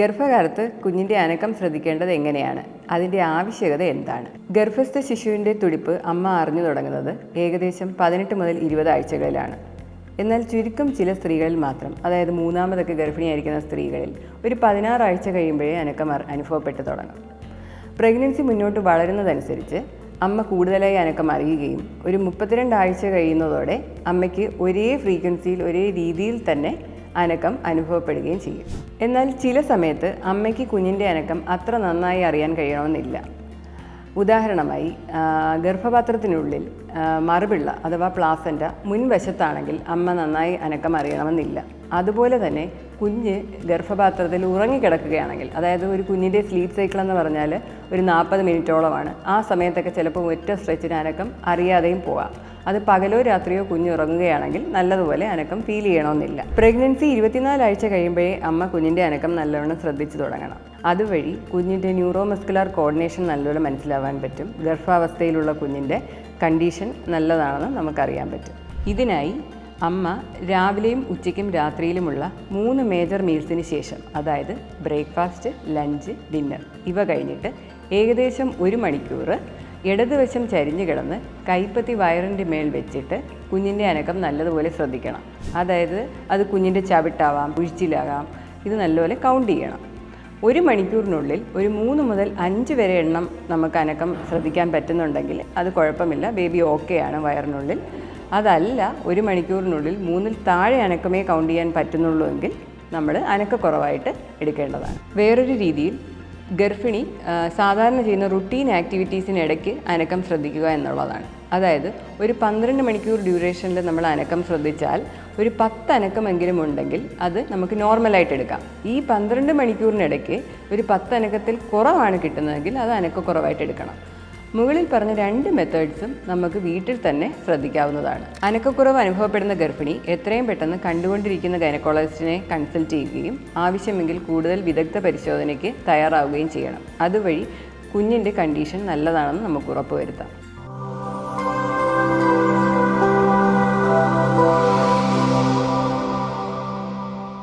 ഗർഭകാലത്ത് കുഞ്ഞിന്റെ അനക്കം ശ്രദ്ധിക്കേണ്ടത് എങ്ങനെയാണ്? അതിന്റെ ആവശ്യകത എന്താണ്? ഗർഭസ്ഥ ശിശുവിന്റെ തുടിപ്പ് അമ്മ അറിഞ്ഞു തുടങ്ങുന്നത് ഏകദേശം പതിനെട്ട് മുതൽ ഇരുപത് ആഴ്ചകളിലാണ്. എന്നാൽ ചുരുക്കം ചില സ്ത്രീകളിൽ മാത്രം അതായത് മൂന്നാമതൊക്കെ ഗർഭിണിയായിരിക്കുന്ന സ്ത്രീകളിൽ ഒരു പതിനാറാഴ്ച കഴിയുമ്പോഴേ അനക്കം അനുഭവപ്പെട്ടു തുടങ്ങും. പ്രഗ്നൻസി മുന്നോട്ട് വളരുന്നതനുസരിച്ച് അമ്മ കൂടുതലായി അനക്കം അറിയുകയും ഒരു മുപ്പത്തിരണ്ട് ആഴ്ച കഴിയുന്നതോടെ അമ്മയ്ക്ക് ഒരേ ഫ്രീക്വൻസിയിൽ ഒരേ രീതിയിൽ തന്നെ അനക്കം അനുഭവപ്പെടുകയും ചെയ്യും. എന്നാൽ ചില സമയത്ത് അമ്മയ്ക്ക് കുഞ്ഞിന്റെ അനക്കം അത്ര നന്നായി അറിയാൻ കഴിയണമെന്നില്ല. ഉദാഹരണമായി ഗർഭപാത്രത്തിനുള്ളിൽ മറുപിള്ള അഥവാ പ്ലാസന്റ മുൻവശത്താണെങ്കിൽ അമ്മ നന്നായി അനക്കം അറിയണമെന്നില്ല. അതുപോലെ തന്നെ കുഞ്ഞ് ഗർഭപാത്രത്തിൽ ഉറങ്ങിക്കിടക്കുകയാണെങ്കിൽ അതായത് ഒരു കുഞ്ഞിന്റെ സ്ലീപ്പ് സൈക്കിൾ എന്ന് പറഞ്ഞാൽ ഒരു നാൽപ്പത് മിനിറ്റോളമാണ്. ആ സമയത്തൊക്കെ ചിലപ്പോൾ ഒറ്റ സ്ട്രെച്ചിന് അനക്കം അറിയാതെയും പോവാം. അത് പകലോ രാത്രിയോ കുഞ്ഞുറങ്ങുകയാണെങ്കിൽ നല്ലതുപോലെ അനക്കം ഫീൽ ചെയ്യണമെന്നില്ല. പ്രഗ്നൻസി ഇരുപത്തിനാല് ആഴ്ച കഴിയുമ്പോഴേ അമ്മ കുഞ്ഞിന്റെ അനക്കം നല്ലവണ്ണം ശ്രദ്ധിച്ചു തുടങ്ങണം. അതുവഴി കുഞ്ഞിന്റെ ന്യൂറോ മസ്കുലാർ കോർഡിനേഷൻ നല്ലപോലെ മനസ്സിലാവാൻ പറ്റും. ഗർഭാവസ്ഥയിലുള്ള കുഞ്ഞിന്റെ കണ്ടീഷൻ നല്ലതാണെന്ന് നമുക്കറിയാൻ പറ്റും. ഇതിനായി അമ്മ രാവിലെയും ഉച്ചയ്ക്കും രാത്രിയിലുമുള്ള മൂന്ന് മേജർ മീൽസിന് ശേഷം അതായത് ബ്രേക്ക്ഫാസ്റ്റ് ലഞ്ച് ഡിന്നർ ഇവ കഴിഞ്ഞിട്ട് ഏകദേശം ഒരു മണിക്കൂർ ഇടതുവശം ചരിഞ്ഞു കിടന്ന് കൈപ്പത്തി വയറിന്റെ മേൽ വെച്ചിട്ട് കുഞ്ഞിന്റെ അനക്കം നല്ലതുപോലെ ശ്രദ്ധിക്കണം. അതായത് അത് കുഞ്ഞിന്റെ ചവിട്ടാവാം കുഴിച്ചിലാകാം. ഇത് നല്ലപോലെ കൗണ്ട് ചെയ്യണം. ഒരു മണിക്കൂറിനുള്ളിൽ ഒരു മൂന്ന് മുതൽ അഞ്ച് വരെ എണ്ണം നമുക്ക് അനക്കം ശ്രദ്ധിക്കാൻ പറ്റുന്നുണ്ടെങ്കിൽ അത് കുഴപ്പമില്ല. ബേബി ഓക്കെയാണ് വയറിനുള്ളിൽ. അതല്ല ഒരു മണിക്കൂറിനുള്ളിൽ മൂന്നിൽ താഴെ അനക്കമേ കൗണ്ട് ചെയ്യാൻ പറ്റുന്നുള്ളൂ എങ്കിൽ നമ്മൾ അനക്കക്കുറവായിട്ട് എടുക്കേണ്ടതാണ്. വേറൊരു രീതിയിൽ ഗർഭിണി സാധാരണ ചെയ്യുന്ന റുട്ടീൻ ആക്ടിവിറ്റീസിനിടയ്ക്ക് അനക്കം ശ്രദ്ധിക്കുക എന്നുള്ളതാണ്. അതായത് ഒരു പന്ത്രണ്ട് മണിക്കൂർ ഡ്യൂറേഷനിൽ നമ്മൾ അനക്കം ശ്രദ്ധിച്ചാൽ ഒരു പത്ത് അനക്കമെങ്കിലും ഉണ്ടെങ്കിൽ അത് നമുക്ക് നോർമലായിട്ട് എടുക്കാം. ഈ പന്ത്രണ്ട് മണിക്കൂറിനിടയ്ക്ക് ഒരു പത്ത് അനക്കത്തിൽ കുറവാണ് കിട്ടുന്നതെങ്കിൽ അത് അനക്കക്കുറവായിട്ട് എടുക്കണം. മുകളിൽ പറഞ്ഞ രണ്ട് മെത്തേഡ്സും നമുക്ക് വീട്ടിൽ തന്നെ ശ്രദ്ധിക്കാവുന്നതാണ്. അനക്കക്കുറവ് അനുഭവപ്പെടുന്ന ഗർഭിണി എത്രയും പെട്ടെന്ന് കണ്ടുകൊണ്ടിരിക്കുന്ന ഗൈനക്കോളജിസ്റ്റിനെ കൺസൾട്ട് ചെയ്യുകയും ആവശ്യമെങ്കിൽ കൂടുതൽ വിദഗ്ധ പരിശോധനയ്ക്ക് തയ്യാറാവുകയും ചെയ്യണം. അതുവഴി കുഞ്ഞിന്റെ കണ്ടീഷൻ നല്ലതാണെന്ന് നമുക്ക് ഉറപ്പുവരുത്താം.